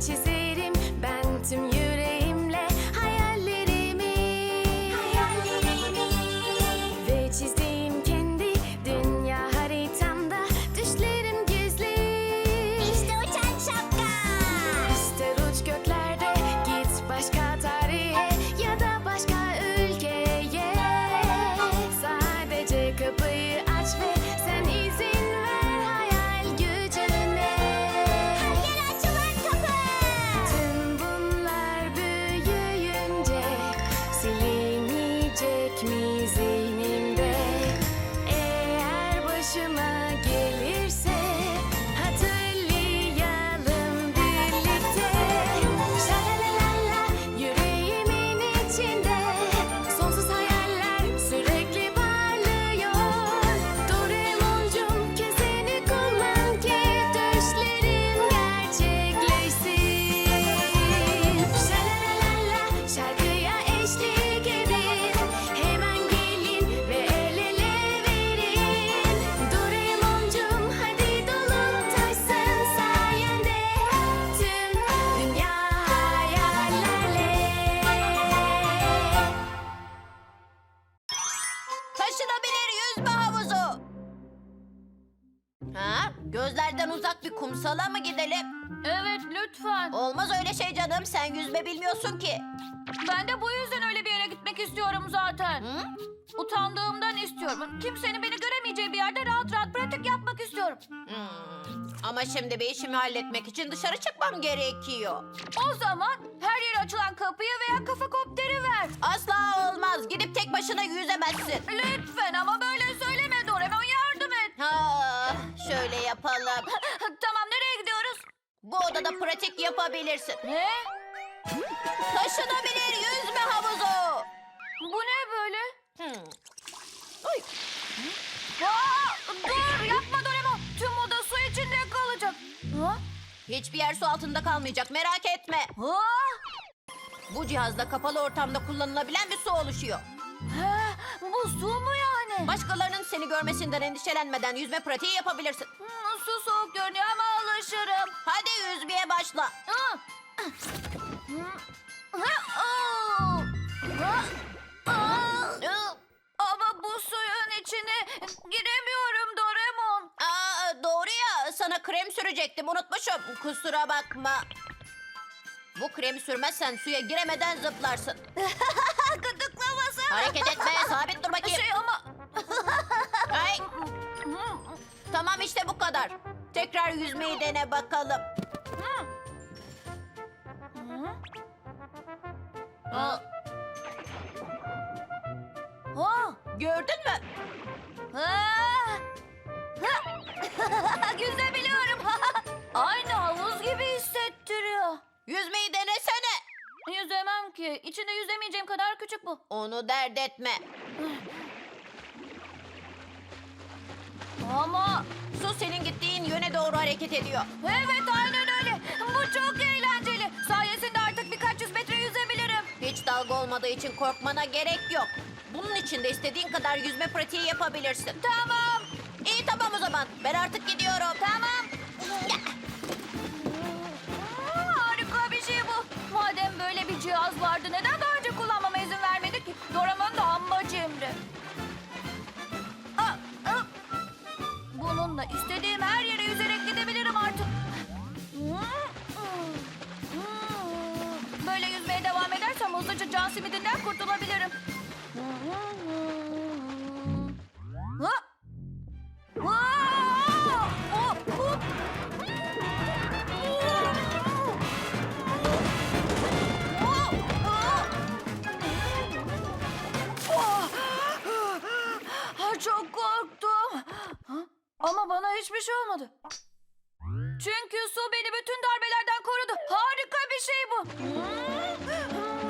antes Gözlerden uzak bir kumsala mı gidelim? Evet lütfen. Olmaz öyle şey canım. Sen yüzme bilmiyorsun ki. Ben de bu yüzden öyle bir yere gitmek istiyorum zaten. Hı? Utandığımdan istiyorum. Kimsenin beni göremeyeceği bir yerde rahat rahat pratik yapmak istiyorum. Hmm. Ama şimdi bir işimi halletmek için dışarı çıkmam gerekiyor. O zaman her yere açılan kapıyı veya kafa kopteri ver. Asla olmaz. Gidip tek başına yüzemezsin. Lütfen ama böyle et. Ha, şöyle yapalım. tamam nereye gidiyoruz? Bu odada pratik yapabilirsin. Ne? Taşınabilir yüzme havuzu. Bu ne böyle? Hmm. Oy. Aa, dur yapma Doraemon. Tüm oda su içinde kalacak. Ha? Hiçbir yer su altında kalmayacak. Merak etme. Ha? Bu cihazda kapalı ortamda kullanılabilen bir su oluşuyor. Ha, bu su mu yani? Başkalarının seni görmesinden endişelenmeden yüzme pratiği yapabilirsin. Hmm, su soğuk görünüyor ama alışırım. Hadi yüzmeye başla. Ah! Ha, aa! Ha, aa! Ama bu suyun içine giremiyorum Doraemon. Aa, doğru ya sana krem sürecektim unutmuşum. Kusura bakma. Bu kremi sürmezsen suya giremeden zıplarsın. Gıdıklaması. Hareket etme sabit dur bakayım. Şey ama... Ay, tamam işte bu kadar. Tekrar yüzmeyi dene bakalım. Aa, Ha, gördün mü? ha. Ha. Yüzebiliyorum. Aynı havuz gibi hissettiriyor. Yüzmeyi denesene. Yüzemem ki. İçinde yüzemeyeceğim kadar küçük bu. Onu dert etme. Ama Su senin gittiğin yöne doğru hareket ediyor. evet aynen öyle. Bu çok eğlenceli. Sayesinde artık birkaç yüz metre yüzebilirim. Hiç dalga olmadığı için korkmana gerek yok. Bunun için de istediğin kadar yüzme pratiği yapabilirsin. Tamam. İyi tamam o zaman. Ben artık gidiyorum. Tamam. Bununla istediğim her yere yüzerek gidebilirim artık. Böyle yüzmeye devam edersem hızlıca can simidinden kurtulabilirim. Ama bana hiçbir şey olmadı. Çünkü su beni bütün darbelerden korudu. Harika bir şey bu.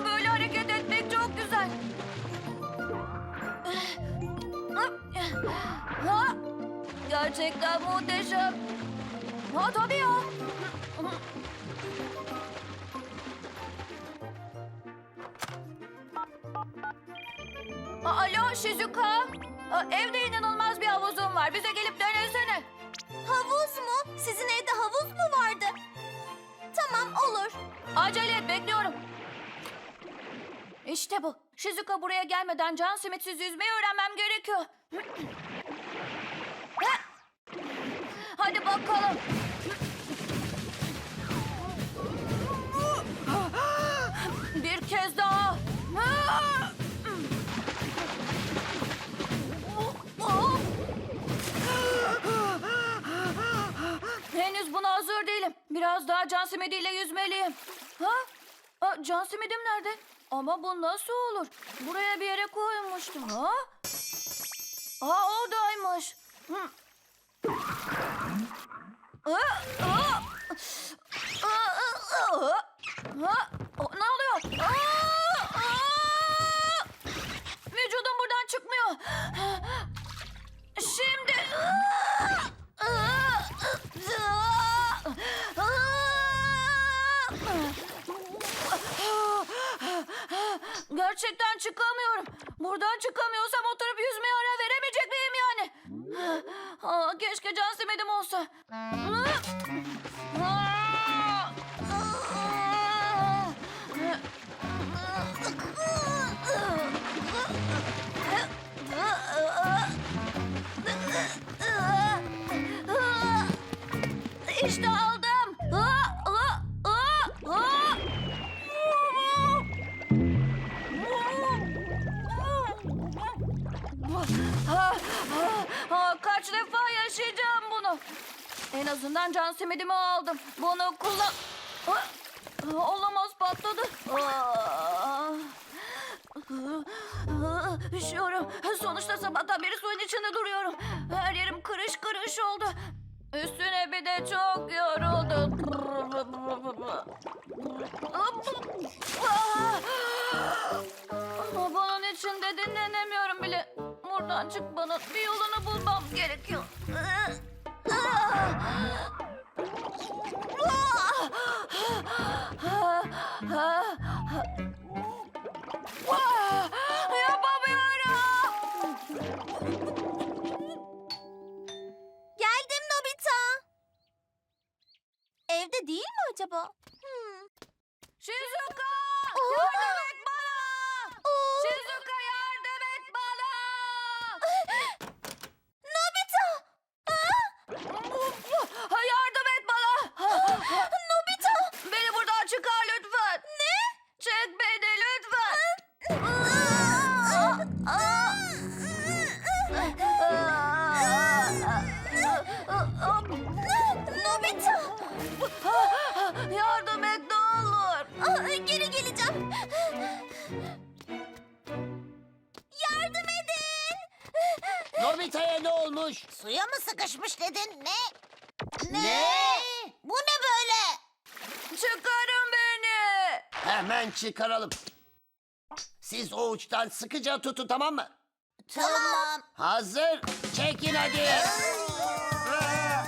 Böyle hareket etmek çok güzel. Ha? Gerçekten muhteşem. Ha tabii ya. Alo Shizuka. Evde inanılmaz Sizin evde havuz mu vardı? Tamam olur. Acele et bekliyorum. İşte bu. Shizuka buraya gelmeden can simitsiz yüzmeyi öğrenmem gerekiyor. Hadi bakalım. Buna hazır değilim. Biraz daha can simidiyle yüzmeliyim. Ha? Aa, can simidim nerede? Ama bu nasıl olur? Buraya bir yere koymuştum. Ha? Aa oradaymış. Hı. Aa, aa. Aa, aa, aa. Ha? O, Ne oluyor? Aa, aa. Vücudum buradan çıkmıyor. Şimdi... Gerçekten çıkamıyorum. Buradan çıkamıyorsam oturup yüzmeye ara veremeyecek miyim yani? Aa, keşke can simedim olsa. İşte aldım. Oldu. Üstüne bir de çok yoruldum. Ama bunun içinde dinlenemiyorum bile. Buradan çıkmanın bir yolunu bulmam gerekiyor. Acaba? Hmm. Shizuka! Sıkışmış dedin? Ne? Ne? Bu ne böyle? Çıkarın beni. Hemen çıkaralım. Siz o uçtan sıkıca tutun tamam mı? Tamam. Hazır. Çekin hadi. Aa,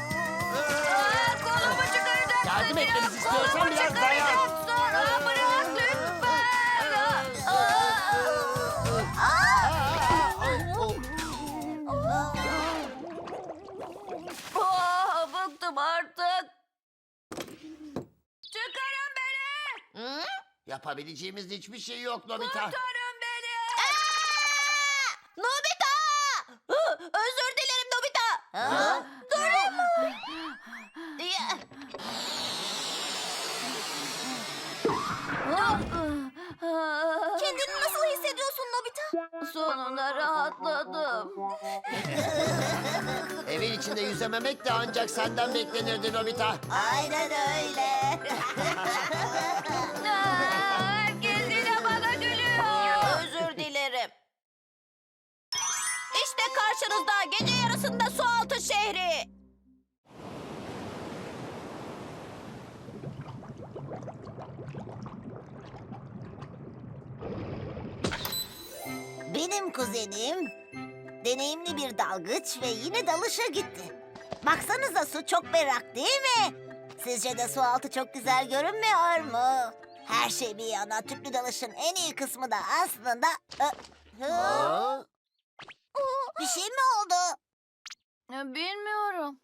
kolumu çıkaracaksın. Yardım etmenizi istiyorsan biraz dayan. Yapabileceğimiz hiçbir şey yok Nobita. Kurtarın beni. Nobita! Hı, Özür dilerim Nobita. Ha? Doraemon. Ya, Kendini nasıl hissediyorsun Nobita? Sonunda rahatladım. Evin içinde yüzememek de ancak senden beklenirdi Nobita. Aynen öyle. karşınızda gece yarısında sualtı şehri. Benim kuzenim deneyimli bir dalgıç ve yine dalışa gitti. Baksanıza su çok berrak değil mi? Sizce de su altı çok güzel görünmüyor mu? Her şey bir yana tüplü dalışın en iyi kısmı da aslında... Aa, Bir şey mi oldu? Bilmiyorum.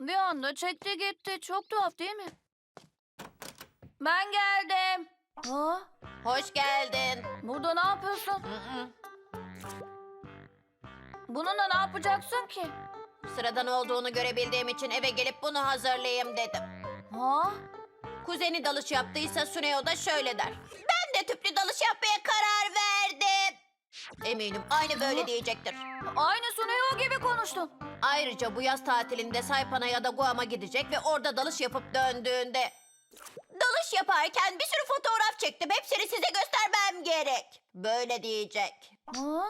Bir anda çekti gitti. Çok tuhaf değil mi? Ben geldim. Ha? Hoş geldin. Burada ne yapıyorsun? Bununla ne yapacaksın ki? Sıradan olduğunu görebildiğim için eve gelip bunu hazırlayayım dedim. Ha? Kuzeni dalış yaptıysa Suneo da şöyle der. Ben de tüplü dalış yapmaya karar verdim. Eminim aynı böyle diyecektir. Aynı Suneo gibi konuştun. Ayrıca bu yaz tatilinde Saypan'a ya da Guam'a gidecek ve orada dalış yapıp döndüğünde... Dalış yaparken bir sürü fotoğraf çektim. Hepsini size göstermem gerek. Böyle diyecek. Ha?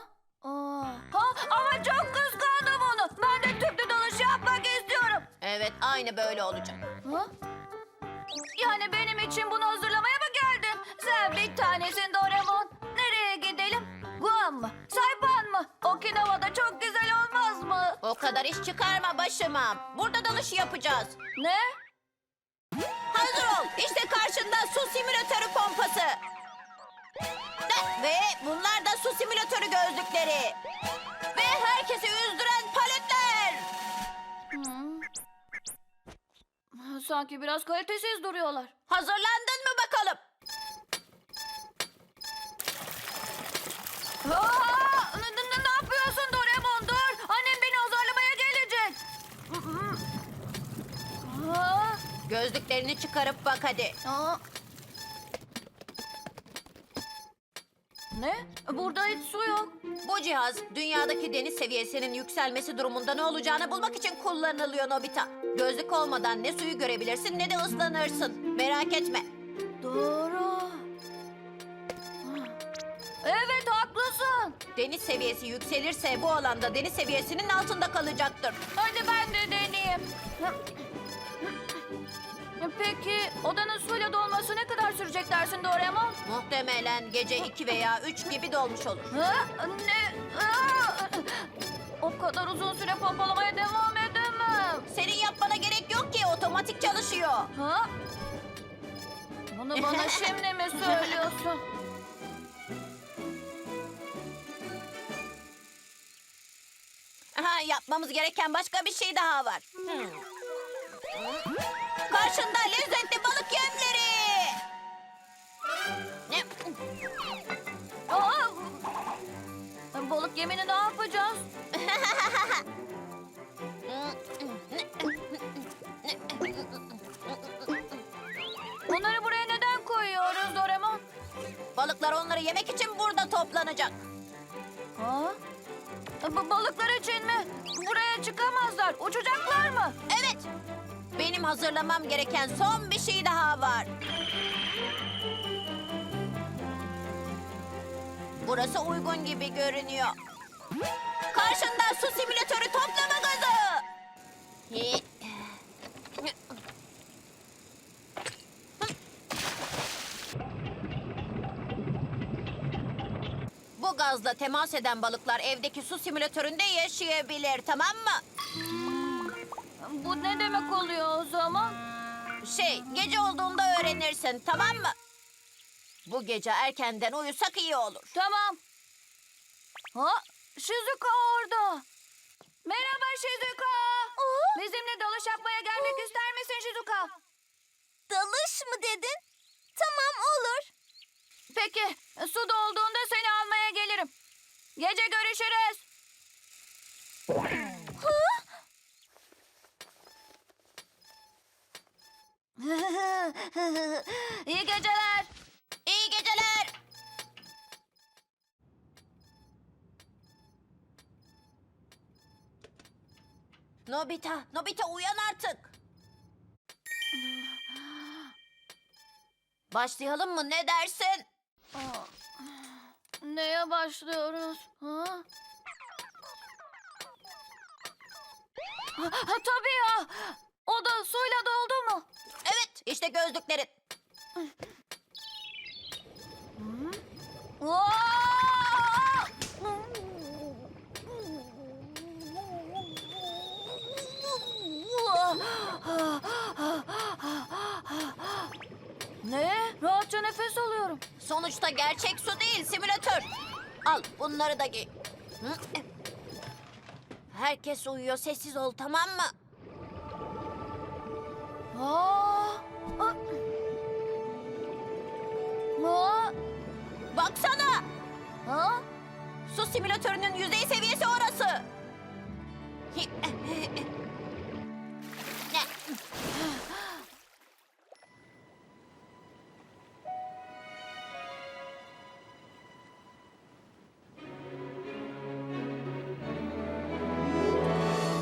Aa. Ha, ama çok kıskandım onu. Ben de tüplü dalış yapmak istiyorum. Evet aynı böyle olacak. Ha? Yani benim için bunu hazırlamaya mı geldin? Sen bir tanesin kadar iş çıkarma başıma. Burada dalış yapacağız. Ne? Hazır ol. İşte karşında su simülatörü pompası. Ve bunlar da su simülatörü gözlükleri. Ve herkesi üzdüren paletler. Hmm. Sanki biraz kalitesiz duruyorlar. Hazırlandın mı bakalım? Aa, ne, ne- ne yapıyorsun Doraemon? Dur. Annem beni azarlamaya gelecek. Aa, Gözlüklerini çıkarıp bak hadi. aa. Ne? Burada hiç su yok. Bu cihaz dünyadaki deniz seviyesinin yükselmesi durumunda ne olacağını bulmak için kullanılıyor Nobita. Gözlük olmadan ne suyu görebilirsin ne de ıslanırsın. Merak etme. Doğru. Evet haklısın. Deniz seviyesi yükselirse bu alanda deniz seviyesinin altında kalacaktır. Hadi ben de deneyeyim. Peki odanın suyla dolması ne kadar sürecek dersin Doraemon? Muhtemelen gece 2 veya 3 gibi dolmuş olur. Ha? Ne? Aa! O kadar uzun süre pompalamaya devam edemem. Senin yapmana gerek yok ki otomatik çalışıyor. Ha? Bunu bana şimdi mi söylüyorsun? Aha, yapmamız gereken başka bir şey daha var. Karşında lezzetli balık yemleri. Ne? Aa! Balık yemini ne yapacağız? Bunları buraya neden koyuyoruz Doraemon? Balıklar onları yemek için burada toplanacak. Bu balıklar için mi? Buraya çıkamazlar. Uçacaklar mı? Benim hazırlamam gereken son bir şey daha var. Burası uygun gibi görünüyor. Karşında su simülatörü toplama gazı. Bu gazla temas eden balıklar evdeki su simülatöründe yaşayabilir, tamam mı? Bu ne demek oluyor o zaman? Şey, gece olduğunda öğrenirsin, tamam mı? Bu gece erkenden uyusak iyi olur. Tamam. Ha? Shizuka orada. Merhaba Shizuka. Bizimle dalış yapmaya gelmek ister misin Shizuka? Dalış mı dedin? Tamam olur. Peki, su dolduğunda seni almaya gelirim. Gece görüşürüz. İyi geceler. İyi geceler. Nobita, Nobita uyan artık. Başlayalım mı? Ne dersin? Neye başlıyoruz? Ha? Ha, ha, tabii ya. O da suyla doldu mu? İşte gözlüklerin. Ne? Rahatça nefes alıyorum. Sonuçta gerçek su değil, simülatör. Al, bunları da giy. Herkes uyuyor, sessiz ol, tamam mı? Simülatörünün yüzey seviyesi orası.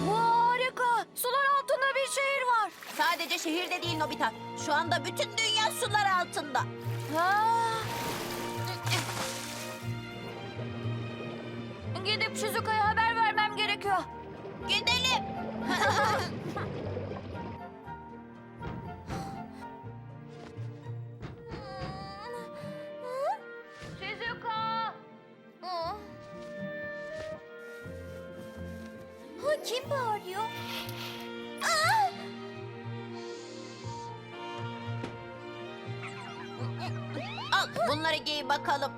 Harika. Sular altında bir şehir var. Sadece şehirde değil Nobita. Şu anda bütün dünya sular altında. Aa! Kim bağırıyor? Al bunları giy bakalım.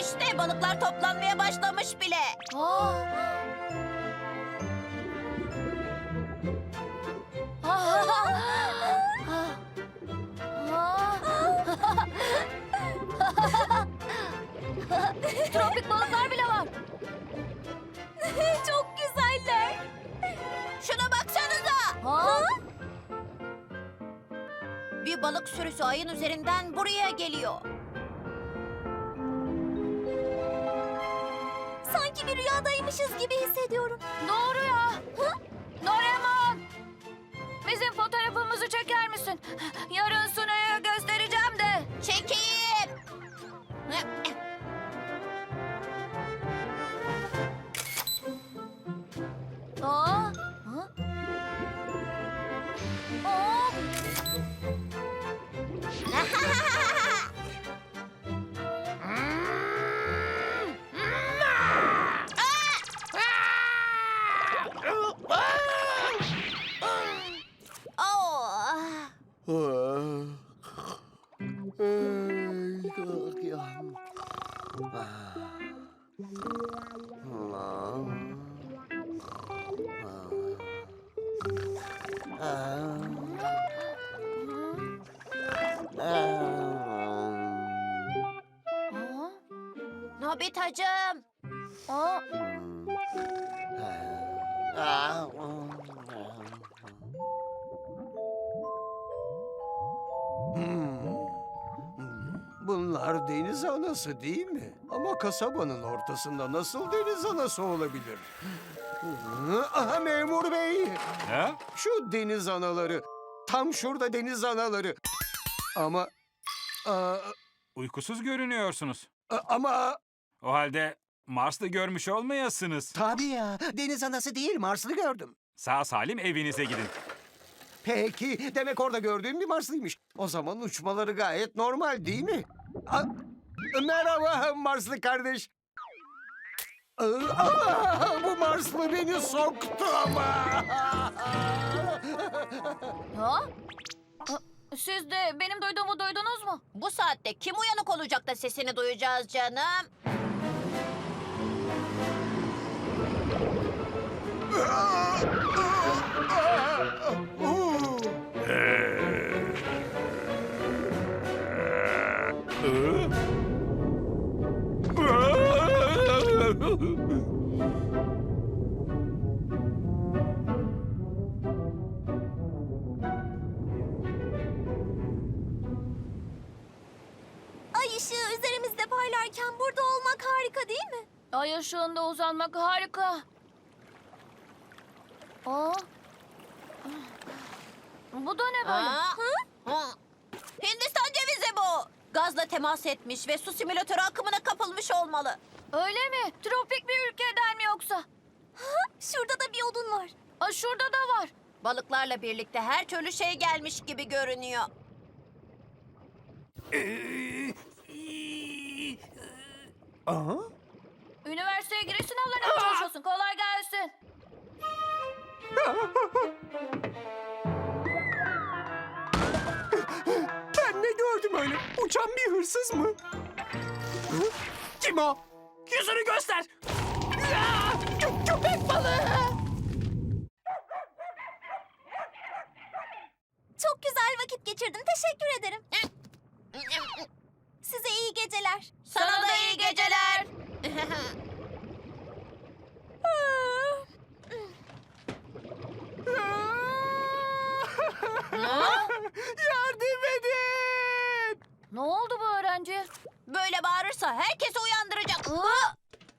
İşte balıklar toplanmaya başlamış bile. Aa! Balık sürüsü ayın üzerinden buraya geliyor. Nobitacığım. Aa! Bunlar deniz anası değil mi? Ama kasabanın ortasında nasıl deniz anası olabilir? Aha memur bey. Ne? Şu deniz anaları. Tam şurada deniz anaları. Ama... Aa, Uykusuz görünüyorsunuz. ama... O halde Mars'ta görmüş olmayasınız. Tabii ya. Deniz anası değil Marslı gördüm. Sağ salim evinize gidin. Peki demek orada gördüğüm bir Marslıymış. O zaman uçmaları gayet normal değil mi? A- merhaba Marslı kardeş. Aa, bu Marslı beni soktu ama. Ha? Siz de benim duyduğumu duydunuz mu? Bu saatte kim uyanık olacak da sesini duyacağız canım? Ay ışığı üzerimizde parlarken burada olmak harika değil mi? Ay ışığında uzanmak harika. Aa. Bu da ne böyle? Aa, hı? Hindistan cevizi bu. Gazla temas etmiş ve su simülatörü akımına kapılmış olmalı. Öyle mi? Tropik bir ülkeden mi yoksa? Şurada da bir odun var. Aa, şurada da var. Balıklarla birlikte her türlü şey gelmiş gibi görünüyor. Aha. Üniversiteye giriş sınavlarına mı çalışıyorsun? Kolay gelsin. Ben ne gördüm öyle? Uçan bir hırsız mı? Hı? Kim o? Yüzünü göster. Köpek balığı. Çok güzel vakit geçirdim. Teşekkür ederim. Size iyi geceler. Sana da iyi geceler. Yardım edin. Ne oldu bu öğrenci? Böyle bağırırsa herkesi uyandıracak.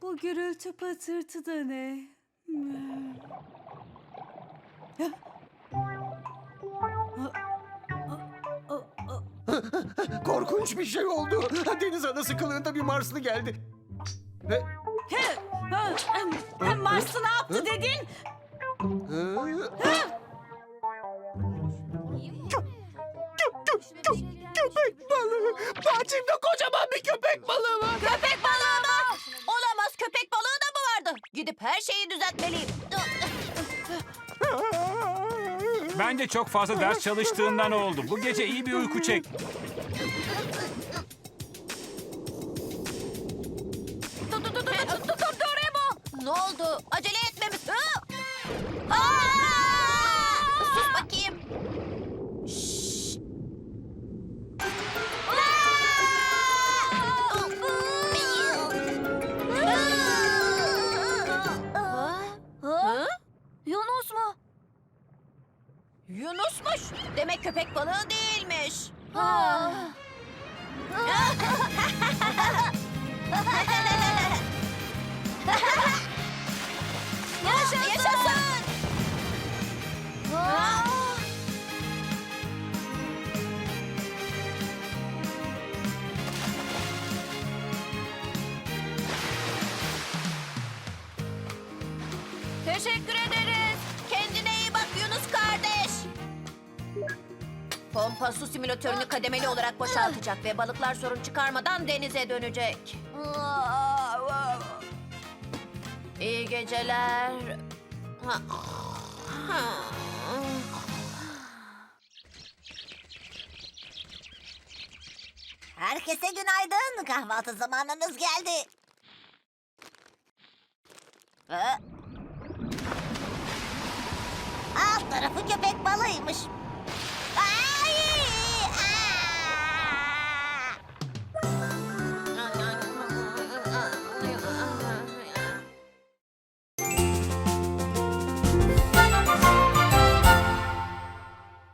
Bu gürültü patırtı da ne? Korkunç bir şey oldu. Deniz anası kılığında bir Marslı geldi. Ve... Mars'ı ne yaptı dedin? köpek balığı. Bahçemde kocaman bir köpek balığı var. Köpek balığı mı? Olamaz köpek balığı da mı vardı? Gidip her şeyi düzeltmeliyim. Bence çok fazla ders çalıştığından oldu. Bu gece iyi bir uyku çek. Dur dur dur dur dur dur Doraemon. Ne oldu? Acele etmemiz. Hı! Aa! Demek köpek balığı değilmiş. Ha. Yaşasın. Yaşasın. Teşekkür Pompa su simülatörünü kademeli olarak boşaltacak ve balıklar sorun çıkarmadan denize dönecek. İyi geceler. Herkese günaydın. Kahvaltı zamanınız geldi. Alt tarafı köpek balığıymış.